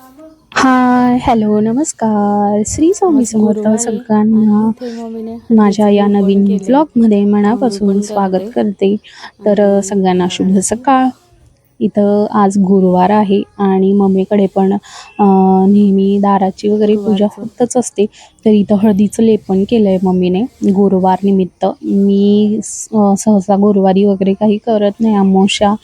Hi hello नमस्कार. श्री स्वामी समर्थ सगळ्यांना माझ्या या नवीन. ब्लॉगमध्ये मनापासून स्वागत करते. तर सगळ्यांना शुभ सकाळ. इथं आज गुरुवार आहे आणि मम्मीकडे पण नेहमी दाराची वगैरे पूजा. होतच असते. तर इथं हळदीचं लेपन केलं आहे मम्मीने गुरुवार निमित्त. मी सहसा गुरुवारी वगैरे काही करत नाही. अमावस्या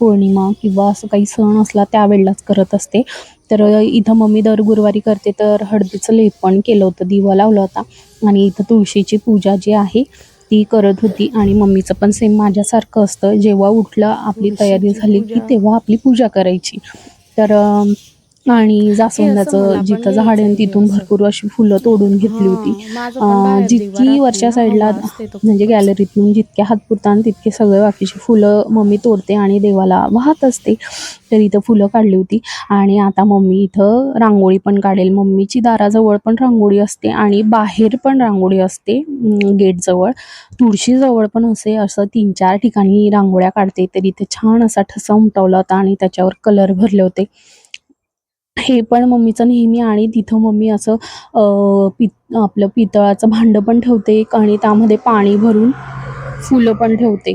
पौर्णिमा किंवा असं काही सण असला त्यावेळेलाच करत असते. तर इथं मम्मी दर गुरुवारी करते तर हळदीचं लेपन केलं होतं दिवा लावला होता. आणि इथं तुळशीची पूजा जी आहे ती करत होती. आणि मम्मीचं पण सेम माझ्यासारखं असतं. जेव्हा उठलं आपली तयारी झाली की. तेव्हा आपली पूजा करायची. तर आणि जास्वंदाचं जिथं झाड आहे तिथून. भरपूर अशी फुलं तोडून घेतली होती. जितकी वरच्या साईडला म्हणजे. गॅलरीतून जितके हात पुरतात तितके सगळे बाकीची फुलं मम्मी तोडते आणि देवाला वाहत असते. तर इथं फुलं काढली होती. आणि आता मम्मी इथं रांगोळी पण काढेल. मम्मीची दाराजवळ पण रांगोळी असते आणि बाहेर पण रांगोळी असते गेटजवळ. तुळशीजवळ पण असे असं तीन चार ठिकाणी रांगोळ्या काढते. तर इथे छान असा ठसा उमटवला होता आणि त्याच्यावर कलर भरले होते. हे पण मम्मीचं नेहमी आणि तिथं मम्मी असं पि आपलं पितळाचं भांडं पण ठेवते आणि त्यामध्ये पाणी भरून फुलं पण ठेवते.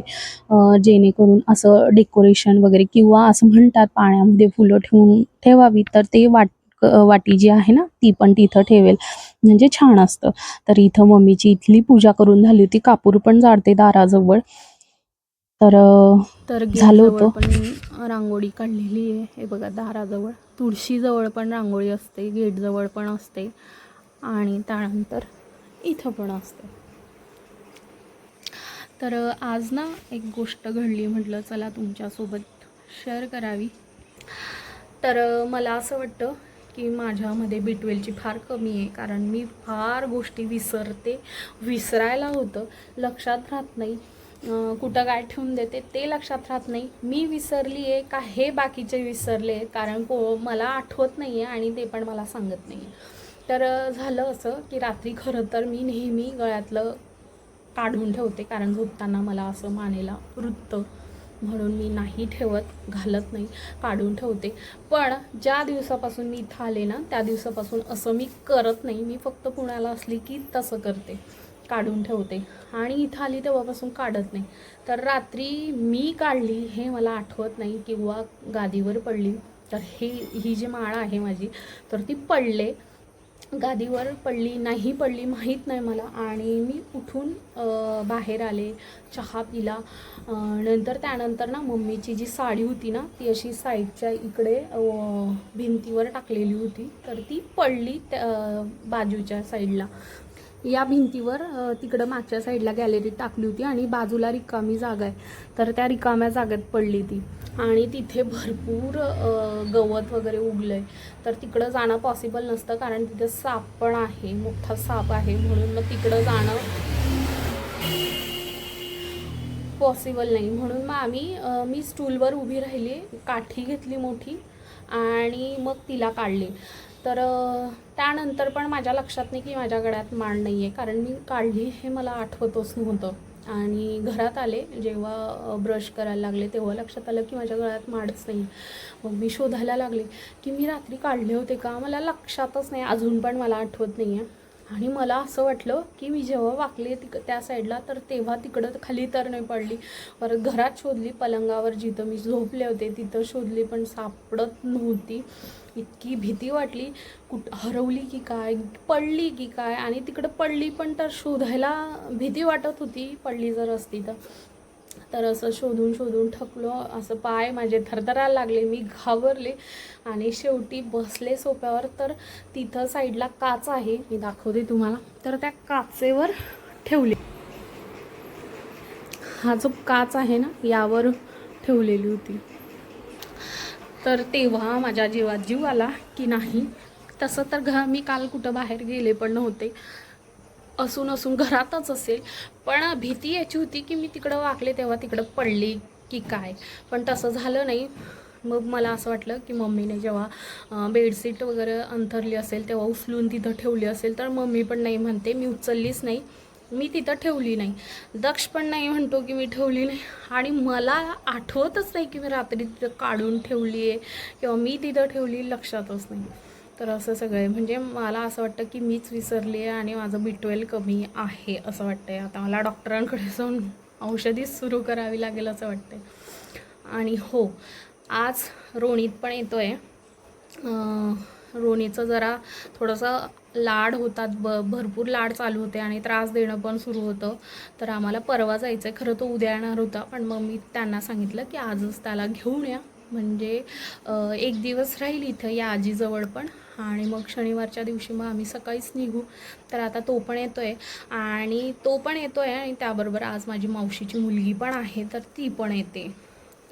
जेणेकरून असं डेकोरेशन वगैरे किंवा असं म्हणतात पाण्यामध्ये फुलं ठेवून ठेवावी तर ते वाट वाटी जी आहे ना ती पण तिथं ठेवेल. म्हणजे छान असतं. तर इथं मम्मीची इथली पूजा करून झाली होती. कापूर पण जाडते दाराजवळ. तर तर झालं गेटजवळ होतं. पण रांगोळी काढलेली आहे. हे बघा दाराजवळ. तुळशीजवळ पण रांगोळी असते गेटजवळ पण असते आणि त्यानंतर इथं पण असते. तर आज ना एक गोष्ट घडली म्हटलं चला तुमच्यासोबत शेअर करावी. तर मला असं वाटतं की माझ्यामध्ये बी ट्वेलची फार कमी आहे कारण मी फार गोष्टी विसरते विसरायला होतं. लक्षात राहत नाही. कुठं काय ठेवून देते ते लक्षात राहत नाही. मी विसरली आहे का हे बाकीचे विसरले? कारण को मला आठवत नाही आहे आणि ते पण मला सांगत नाही आहे तर झालं असं की रात्री खरं तर मी नेहमी गळ्यातलं काढून ठेवते कारण झोपताना मला असं मानेला वृत्त म्हणून मी नाही ठेवत घालत नाही काढून ठेवते. पण ज्या दिवसापासून मी इथं आले ना त्या दिवसापासून असं मी करत नाही. मी फक्त पुण्याला असली की तसं करते. काढून ठेवते. आणि इथं आली तेव्हापासून काढत नाही. तर रात्री मी काढली हे मला आठवत नाही किंवा गादीवर पडली. तर हे ही जी माळ आहे माझी तर ती पडले. गादीवर पडली नाही पडली माहीत नाही मला. आणि मी उठून बाहेर आले चहा पिला. नंतर त्यानंतर ना मम्मीची जी साडी होती ना ती अशी साईडच्या इकडे भिंतीवर टाकलेली होती. तर ती पडली त्या बाजूच्या साईडला. या भिंतीवर तिकडं मागच्या साईडला गॅलरीत टाकली होती आणि बाजूला रिकामी जागा आहे. तर त्या रिकाम्या जागेत पडली ती. आणि तिथे भरपूर गवत वगैरे उगलं आहे तर तिकडं जाणं पॉसिबल नसतं कारण तिथे साप पण आहे मोठा साप आहे म्हणून मग तिकडं जाणं पॉसिबल नाही. म्हणून मग आम्ही मी स्टूलवर उभी राहिली काठी घेतली मोठी आणि मग तिला काढली. तर त्यानंतर पण माझ्या लक्षात नाही की माझ्या गळ्यात माळ नाही आहे कारण मी काढली हे मला आठवतच नव्हतं. आणि घरात आले जेव्हा ब्रश करायला लागले तेव्हा लक्षात आलं की माझ्या गळ्यात माळच नाही मग मी शोधायला लागले की मी रात्री काढले होते का? मला लक्षातच नाही. अजून पण मला आठवत नाही आहे आणि मला असं वाटलं की मी जेव्हा वाकले तिक त्या साईडला तर तेव्हा तिकडं खाली तर नाही पडली. परत घरात शोधली पलंगावर जिथं मी झोपले होते तिथं शोधली पण सापडत नव्हती. इतकी भीती वाटली. कुठ हरवली की काय पडली की काय आणि तिकडं पडली पण तर शोधायला भीती वाटत होती पडली जर असती तर. तर असं शोधून शोधून थकलो असं पाय माझे थरथरायला लागले मी घाबरले आणि शेवटी बसले सोप्यावर. तर तिथं साईडला काच आहे मी दाखवते तुम्हाला. तर त्या काचेवर ठेवले. हा जो काच आहे ना यावर ठेवलेली होती. तर तेव्हा माझ्या जीवात जीव आला की नाही. तसं तर घ मी काल कुठं बाहेर गेले पण नव्हते. असून असून घरातच असेल. पण भीती याची होती की मी तिकडं वाकले तेव्हा तिकडं पडली की काय? पण तसं झालं नाही. मग मला असं वाटलं की मम्मीने जेव्हा बेडशीट वगैरे अंथरली असेल तेव्हा उचलून तिथं ठेवली असेल तर मम्मी पण नाही म्हणते. मी उचललीच नाही. मी तिथं ठेवली नाही. दक्ष पण नाही म्हणतो की मी ठेवली नाही. आणि मला आठवतच नाही की मी रात्री तिथं काढून ठेवली आहे किंवा मी तिथं ठेवली लक्षातच नाही. तर असं सगळं. आहे म्हणजे मला असं वाटतं की मीच विसरली आहे आणि माझं बी ट्वेल्व कमी आहे असं वाटतं आहे आता मला डॉक्टरांकडे जाऊन औषधीच सुरू करावी लागेल असं वाटतं आहे आणि हो आज रोणीत पण येतो आहे रोणीचं जरा थोडंसं लाड होतात. ब भरपूर लाड चालू होते आणि त्रास देणं पण सुरू होतं. तर आम्हाला परवा जायचं आहे खरं तो उद्या येणार होता. पण मग मी त्यांना सांगितलं की आजच त्याला घेऊन या. म्हणजे एक दिवस राहील इथं या आजीजवळ पण आणि मग शनिवारच्या दिवशी मग आम्ही सकाळीच निघू. तर आता तो पण येतो आहे आणि तो पण येतो आहे आणि त्याबरोबर आज माझी मावशीची मुलगी पण आहे तर ती पण येते.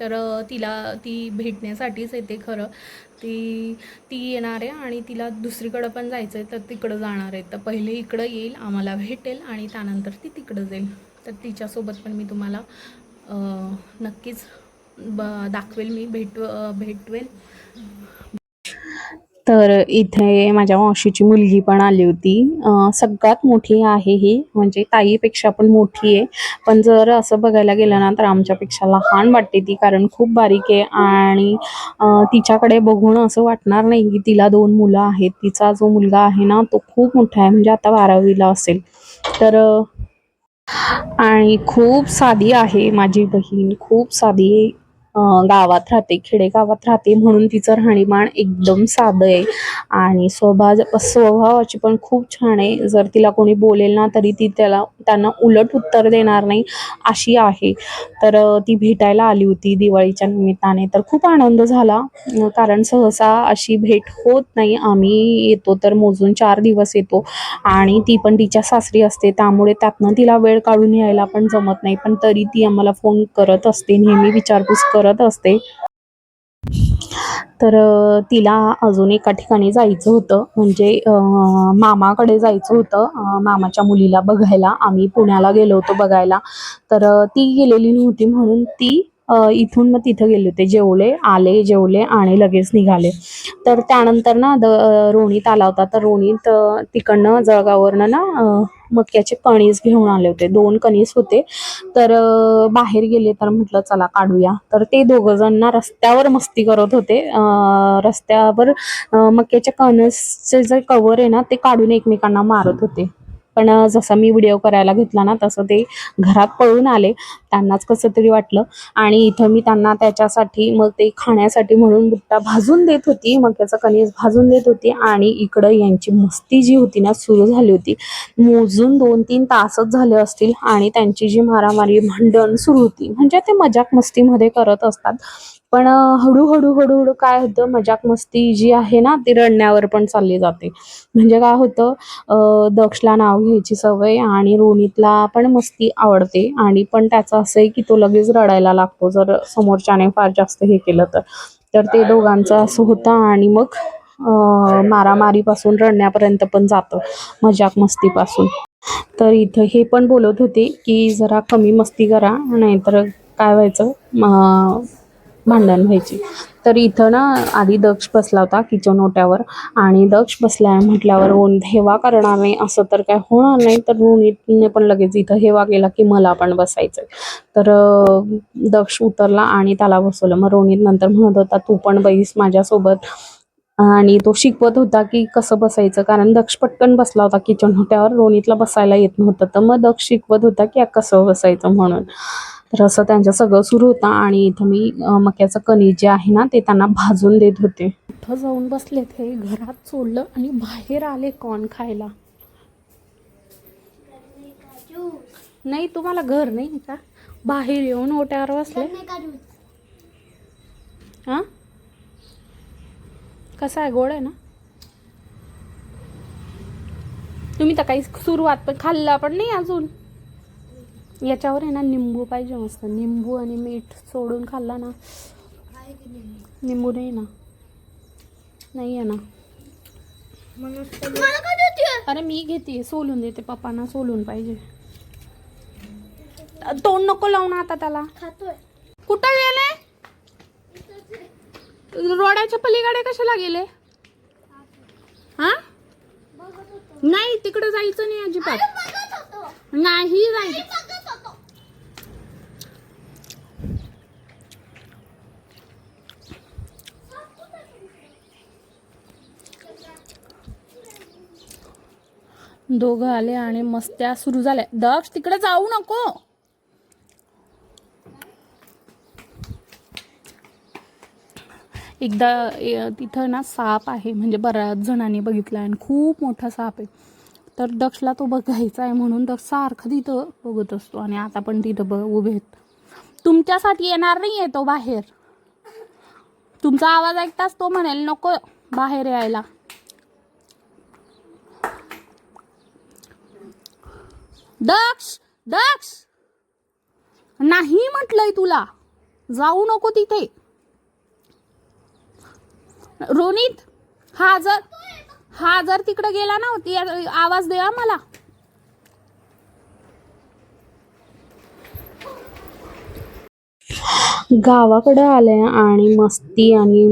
तर तिला ती भेटण्यासाठीच येते खरं. ती ती येणार आहे आणि तिला दुसरीकडं पण जायचं आहे तर तिकडं जाणार आहे. तर पहिले इकडं येईल आम्हाला भेटेल आणि त्यानंतर ती तिकडं जाईल. तर तिच्यासोबत पण मी तुम्हाला नक्कीच ब दाखवेल मी भेट भेटवेल. तर इथे माझ्या मावशीची मुलगी पण आली होती. सगळ्यात मोठी आहे ही म्हणजे ताईपेक्षा पण मोठी आहे. पण जर असं बघायला गेलं ना तर आमच्यापेक्षा लहान वाटते ती कारण खूप बारीक आहे आणि तिच्याकडे बघून असं वाटणार नाही की तिला दोन मुलं आहेत. तिचा जो मुलगा आहे ना तो खूप मोठा आहे म्हणजे आता बारावीला असेल. तर आणि खूप साधी आहे माझी बहीण खूप साधी गावात राहते खेडेगावात राहते म्हणून तिचं राहणीमान एकदम साधं आहे. आणि स्वभाव स्वभावाची पण खूप छान आहे. जर तिला कोणी बोलेल ना तरी ती त्याला त्यांना उलट उत्तर देणार नाही अशी आहे. तर ती भेटायला आली होती दिवाळीच्या निमित्ताने. तर खूप आनंद झाला. कारण सहसा अशी भेट होत नाही. आम्ही येतो तर मोजून चार दिवस येतो. आणि ती पण तिच्या सासरी असते. त्यामुळे त्यातनं तिला वेळ काढून यायला पण जमत नाही. पण तरी ती आम्हाला फोन करत असते. नेहमी विचारपूस करत असते. तर तिला अजून एका ठिकाणी जायचं होतं. म्हणजे मामाकडे जायचं होतं. मामाच्या मुलीला बघायला. आम्ही पुण्याला गेलो होतो बघायला. तर ती गेलेली नव्हती म्हणून ती इथून मग तिथं गेले होते. जेवले आले जेवले आणि लगेच निघाले. तर त्यानंतर ना द रोणीत आला होता. तर रोणीत तिकडनं जळगाववरनं ना मक्याचे कणीस घेऊन आले होते. दोन कणीस होते. तर बाहेर गेले तर म्हटलं चला काढूया. तर ते दोघं जण ना रस्त्यावर मस्ती करत होते. रस्त्यावर मक्याच्या कणसचे जे कवर आहे ना ते काढून एकमेकांना मारत होते. पण जसा मी व्हिडिओ करायला घेतला ना तसं ते घरात पळून आले. त्यांनाच कसं तरी वाटलं. आणि इथं मी त्यांना त्याच्यासाठी मग ते खाण्यासाठी म्हणून बुट्टा भाजून देत होती. मक्याचं कणीस भाजून देत होती. आणि इकडं यांची मस्ती जी होती ना सुरू झाली होती. मोजून दोन तीन तासच झाले असतील. आणि त्यांची जी मारामारी भांडण सुरू होती. म्हणजे ते मजाक मस्तीमध्ये करत असतात. पण हळूहळू हळूहळू काय होतं मजाक मस्ती जी आहे ना ती रडण्यावर पण चालली जाते. म्हणजे काय होतं दक्षला नाव घ्यायची सवय आणि रोनितला पण मस्ती आवडते आणि पण त्याचं असं आहे की तो लगेच रडायला लागतो. जर समोरच्याने फार जास्त हे केलं तर. तर ते दोघांचं असं होतं आणि मग मारामारीपासून रडण्यापर्यंत पण जातं मजाक मस्तीपासून. तर इथं हे पण बोलत होते की जरा कमी मस्ती करा नाहीतर काय व्हायचं? भांडण व्हायची. तर इथं ना आधी दक्ष बसला होता किचन ओट्यावर आणि दक्ष बसलाय म्हटल्यावर ओन हेवा करणार नाही असं तर काय होणार नाही. तर रोहितने पण लगेच इथं हेवा केला की मला पण बसायचं तर दक्ष उतरला आणि त्याला बसवलं. मग रोहित नंतर म्हणत होता तू पण बैस माझ्यासोबत. आणि तो शिकवत होता की कसं बसायचं कारण दक्ष पटकन बसला होता किचन होट्यावर रोनीतला बसायला येत नव्हतं. तर मग दक्ष शिकवत होता की कसं बसायचं म्हणून. तर असं त्यांचं सगळं सुरू होतं आणि इथं मी मक्याचं कणी जे आहे ना ते त्यांना भाजून देत होते. कुठं जाऊन बसले ते घरात सोडलं आणि बाहेर आले कॉन खायला. नाही तुम्हाला घर नाही का? बाहेर येऊन ओट्यावर बसले. हां? कसा आहे? गोड आहे ना? तुम्ही तर काही सुरुवात पण खाल्ला पण नाही अजून. याच्यावर आहे ना निंबू पाहिजे मस्त. निंबू आणि मीठ सोडून खाल्ला ना निंबू नाही ना. नाही आहे ना. अरे मी घेते सोलून देते. पप्पांना सोलून पाहिजे. तोंड नको लावून आता त्याला. कुठं गेले? रोडाच्या पलीकडे कशाला गेले? हा? नाही तिकडे जायचं नाही अजिबात. नाही जायचं. दोघं आले आणि मस्त्या सुरू झाल्या. दक्ष तिकडे जाऊ नको. एकदा ए- तिथं ना साप आहे म्हणजे बऱ्याच जणांनी बघितला आणि खूप मोठा साप आहे. तर दक्षला तो बघायचा आहे म्हणून दक्ष सारखं तिथं बघत असतो आणि आता पण तिथं ब उभे आहेत. तुमच्यासाठी येणार नाही आहे तो बाहेर. तुमचा आवाज ऐकताच तो म्हणेल नको बाहेर यायला. दक्ष दक्ष. नाही म्हटलंय तुला. जाऊ नको तिथे. रोनित हा जर हा जर तिकडे गेला ना आवाज द्या मला. गावाकडे आले आणि मस्ती आणि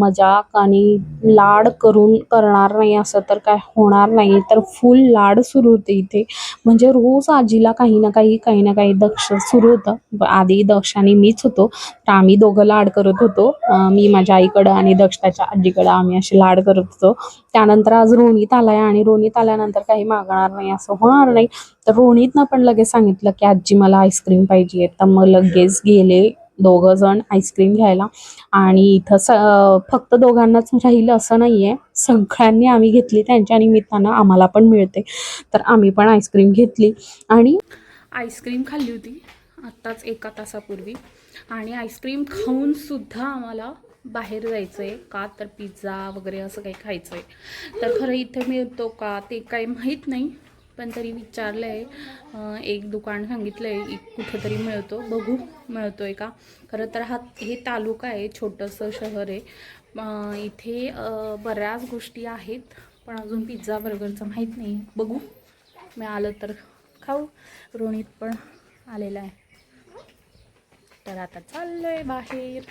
मजाक आणि लाड करून करणार नाही असं तर काय होणार नाही. तर फुल लाड सुरू होते इथे. म्हणजे रोज आजीला काही ना काही काही ना काही दक्ष सुरू होतं. आधी दक्ष आणि मीच होतो. तर आम्ही दोघं लाड करत होतो. मी माझ्या आईकडं आणि दक्ष त्याच्या आजीकडं आम्ही असे लाड करत होतो. त्यानंतर आज रोनीत आलाय आणि रोनीत आल्यानंतर काही मागणार नाही असं होणार नाही. तर रोनीतनं पण लगेच सांगितलं की आजी मला आईस्क्रीम पाहिजे तर मग लगेच गेले दोघं जण आईस्क्रीम घ्यायला. आणि इथं स फक्त दोघांनाच राहिलं असं नाही आहे सगळ्यांनी आम्ही घेतली त्यांच्या निमित्तानं आम्हाला पण मिळते. तर आम्ही पण आईस्क्रीम घेतली. आणि आईस्क्रीम खाल्ली होती आत्ताच एका तासापूर्वी. आणि आईस्क्रीम खाऊन सुद्धा आम्हाला बाहेर जायचं आहे का तर पिझ्झा वगैरे असं काही खायचं आहे तर खरं इथे मिळतो का ते काही माहीत नाही पण तरी विचारलं आहे एक दुकान सांगितलं आहे कुठंतरी मिळतो. बघू मिळतो आहे का? खरं तर हा हे तालुका आहे छोटंसं शहर आहे. इथे बऱ्याच गोष्टी आहेत पण अजून पिझ्झा बर्गरचं माहीत नाही. बघू मिळालं तर खाऊ. रोणीत पण आलेला आहे. तर आता चाललोय बाहेर.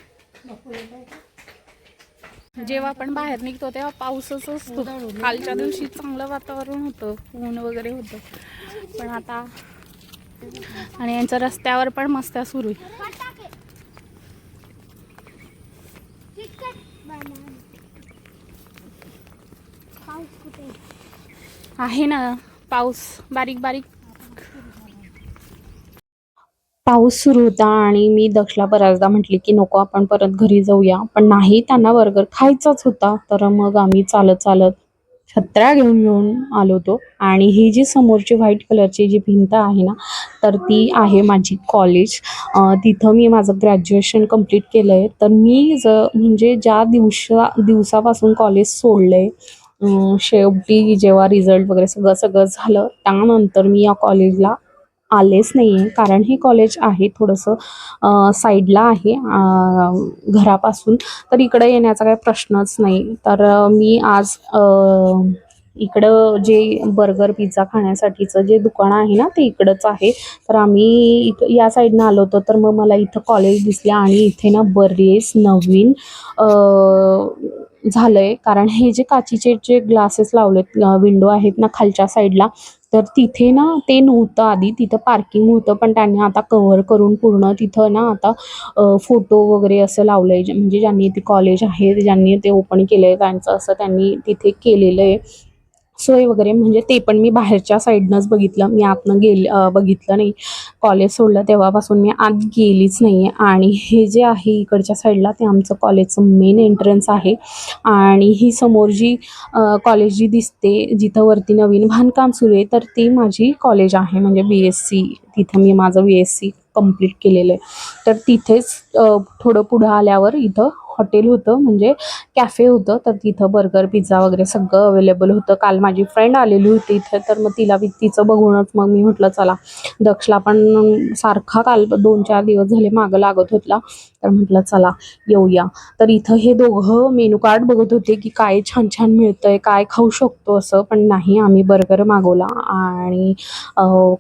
जेव्हा आपण बाहेर निघतो तेव्हा पाऊसच असतो. कालच्या दिवशी चांगलं वातावरण होतं ऊन वगैरे होतं. पण आता आणि यांच्या रस्त्यावर पण मस्त्या सुरू आहे. आहे ना पाऊस बारीक बारीक पाऊस सुरू होता आणि मी दक्षला बऱ्याचदा म्हटली की नको आपण परत घरी जाऊया. पण नाही त्यांना बर्गर खायचाच होता. तर मग आम्ही चालत चालत छत्र्या घेऊन घेऊन आलो होतो. आणि ही जी समोरची व्हाईट कलरची जी भिंत आहे ना तर ती आहे माझी कॉलेज. तिथं मी माझं ग्रॅज्युएशन कंप्लीट केलं आहे तर मी ज म्हणजे ज्या दिवसा दिवसापासून कॉलेज सोडलं आहे शेवटी जेव्हा रिझल्ट वगैरे सगळं सगळं झालं त्यानंतर मी या कॉलेजला आलेच नाही आहे कारण हे कॉलेज आहे थोडंसं साईडला आहे घरापासून. तर इकडं येण्याचा काही प्रश्नच नाही. तर मी आज इकडं जे बर्गर पिझ्झा खाण्यासाठीचं जे दुकान आहे ना ते इकडंच आहे. तर आम्ही इथं या साईडनं आलो होतो तर मग मला इथं कॉलेज दिसले आणि इथे ना बरेच नवीन झालं आहे कारण हे जे काचीचे जे ग्लासेस लावलेत विंडो आहेत ना खालच्या साईडला तर तिथे ना ते नव्हतं आधी तिथं पार्किंग होतं पण त्यांनी आता कव्हर करून पूर्ण तिथं ना आता फोटो वगैरे असं लावलं आहे म्हणजे ज्यांनी ते कॉलेज आहे ज्यांनी ते ओपन केलं आहे त्यांचं असं त्यांनी तिथे केलेलं आहे सोय वगैरे म्हणजे ते पण मी बाहेरच्या साईडनंच बघितलं. मी आतनं गेल बघितलं नाही. कॉलेज सोडलं तेव्हापासून मी आत गेलीच नाही. आहे आणि हे जे आहे इकडच्या साईडला ते आमचं कॉलेजचं मेन एंट्रन्स आहे. आणि ही समोर जी कॉलेज जी दिसते जिथं वरती नवीन बांधकाम सुरू आहे तर ती माझी कॉलेज आहे. म्हणजे बी एस सी तिथं मी माझं बी एस सी कंप्लीट केलेलं आहे. तर तिथेच थोडं पुढं आल्यावर इथं हॉटेल होतं म्हणजे कॅफे होतं. तर तिथं बर्गर पिझ्झा वगैरे सगळं अवेलेबल होतं. काल माझी फ्रेंड आलेली होती इथे तर मग तिला तिचं बघूनच मग मी म्हटलं चला दक्षला पण सारखा काल दोन चार दिवस झाले मागं लागत होतला. तर म्हटलं चला येऊया. तर इथं हे दोघं मेनू कार्ड बघत होते की काय छान छान मिळतंय काय खाऊ शकतो असं. पण नाही आम्ही बर्गर मागवला आणि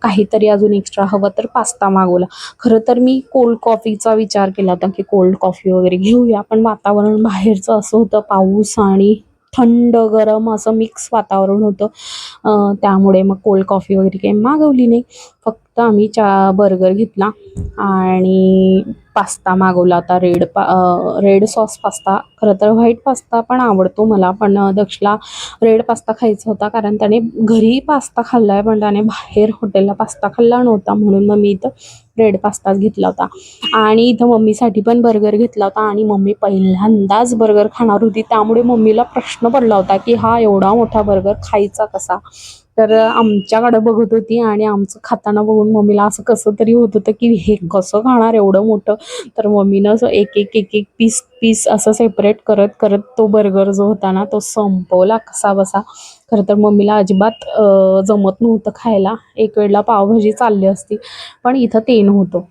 काहीतरी अजून एक्स्ट्रा हवं तर पास्ता मागवला. खरं तर मी कोल्ड कॉफीचा विचार केला होता की कोल्ड कॉफी वगैरे घेऊया. पण वातावरण बाहेरचं असं होतं पाऊस आणि थंड गरम असं मिक्स वातावरण होतं. त्यामुळे मग कोल्ड कॉफी वगैरे काही मागवली नाही. फक्त आम्ही चा बर्गर घेतला आणि पास्ता मागवला होता रेड पा रेड सॉस पास्ता. खरं तर व्हाईट पास्ता पण आवडतो मला पण दक्षला रेड पास्ता खायचा होता कारण त्याने घरी पास्ता खाल्ला आहे पण त्याने बाहेर हॉटेलला पास्ता खाल्ला नव्हता म्हणून मग मी इथं रेड पास्ताच घेतला होता. आणि इथं मम्मीसाठी पण बर्गर घेतला होता आणि मम्मी पहिल्यांदाच बर्गर खाणार होती. त्यामुळे मम्मीला प्रश्न पडला होता की हा एवढा मोठा बर्गर खायचा कसा? तर आमच्याकडे बघत होती आणि आमचं खाताना बघून मम्मीला असं कसं तरी होत होतं की हे कसं खाणार एवढं मोठं? तर मम्मीनं असं एक एक एक एक पीस पीस असं सेपरेट करत करत तो बर्गर जो होता ना तो संपवला कसा बसा खरं तर मम्मीला अजिबात जमत नव्हतं खायला. एक वेळेला पावभाजी चालली असती पण इथं ते नव्हतं.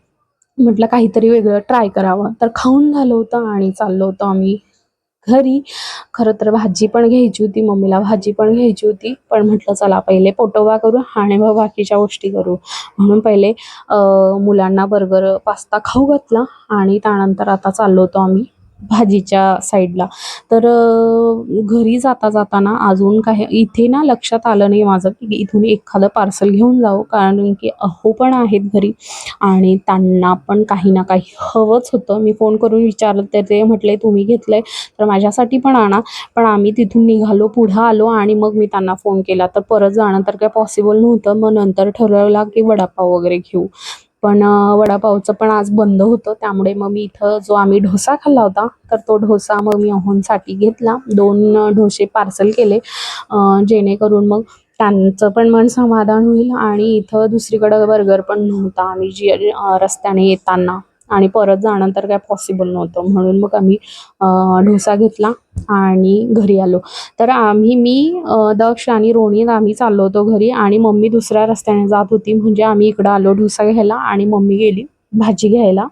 म्हटलं काहीतरी वेगळं ट्राय करावं. तर खाऊन झालं होतं आणि चाललो होतो आम्ही. घरी. खरं तर भाजी पण घ्यायची होती मम्मीला भाजी पण घ्यायची होती. पण म्हटलं चला पहिले पोटोबा करू आणि मग बाकीच्या गोष्टी करू. म्हणून पहिले मुलांना बर्गर पास्ता खाऊ घातला आणि त्यानंतर आता चाललो होतो आम्ही. भाजीच्या साईडला. तर घरी जाता जाताना अजून काही इथे ना लक्षात आलं नाही माझं की इथून एखादं पार्सल घेऊन जाऊ. कारण की अहो पण आहेत घरी आणि त्यांना पण काही ना काही हवंच होतं. मी फोन करून विचारलं तर ते म्हटले तुम्ही घेतलंय तर माझ्यासाठी पण आणा. पण आम्ही तिथून निघालो पुढं आलो आणि मग मी त्यांना फोन केला. तर परत जाणं तर काय पॉसिबल नव्हतं. मग नंतर ठरवलं की वडापाव वगैरे घेऊ. पण वडापावचं पण आज बंद होतं. त्यामुळे मग मी इथं जो आम्ही डोसा खाल्ला होता तर तो डोसा मग मी अहोंसाठी घेतला. दोन ढोसे पार्सल केले. जेणेकरून मग त्यांचं पण मन समाधान होईल आणि इथं दुसरीकडं बर्गर पण नव्हता. आम्ही जी रस्त्याने येताना आणि परत जाणं तर काय पॉसिबल नव्हतं. म्हणून मग आम्ही ढोसा डोसा घेतला आणि घरी आलो. तर आम्ही मी दक्ष आणि रोणी आम्ही चाललो होतो घरी आणि मम्मी दुसऱ्या रस्त्याने जात होती. म्हणजे आम्ही इकडं आलो डोसा घ्यायला आणि मम्मी गेली भाजी घ्यायला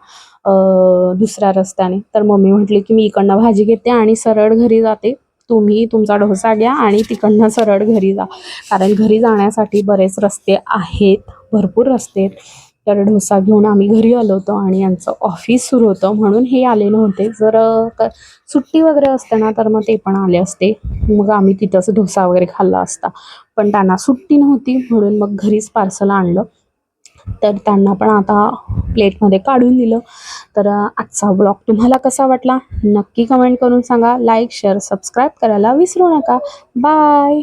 दुसऱ्या रस्त्याने. तर मम्मी म्हटली की मी इकडनं भाजी घेते आणि सरळ घरी जाते. तुम्ही तुमचा डोसा घ्या आणि तिकडनं सरळ घरी जा. कारण घरी जाण्यासाठी बरेच रस्ते आहेत भरपूर रस्ते आहेत. तर डोसा घेऊन आम्ही घरी आलो होतो आणि यांचं ऑफिस सुरू होतं म्हणून हे आले नव्हते. जर सुट्टी वगैरे असते ना तर मग ते पण आले असते. मग आम्ही तिथंच डोसा वगैरे खाल्ला असता. पण त्यांना सुट्टी नव्हती म्हणून मग घरीच पार्सल आणलं. तर त्यांना पण आता प्लेटमध्ये काढून दिलं. तर आजचा ब्लॉग तुम्हाला कसा वाटला? नक्की कमेंट करून सांगा. लाईक शेअर सबस्क्राईब करायला विसरू नका. बाय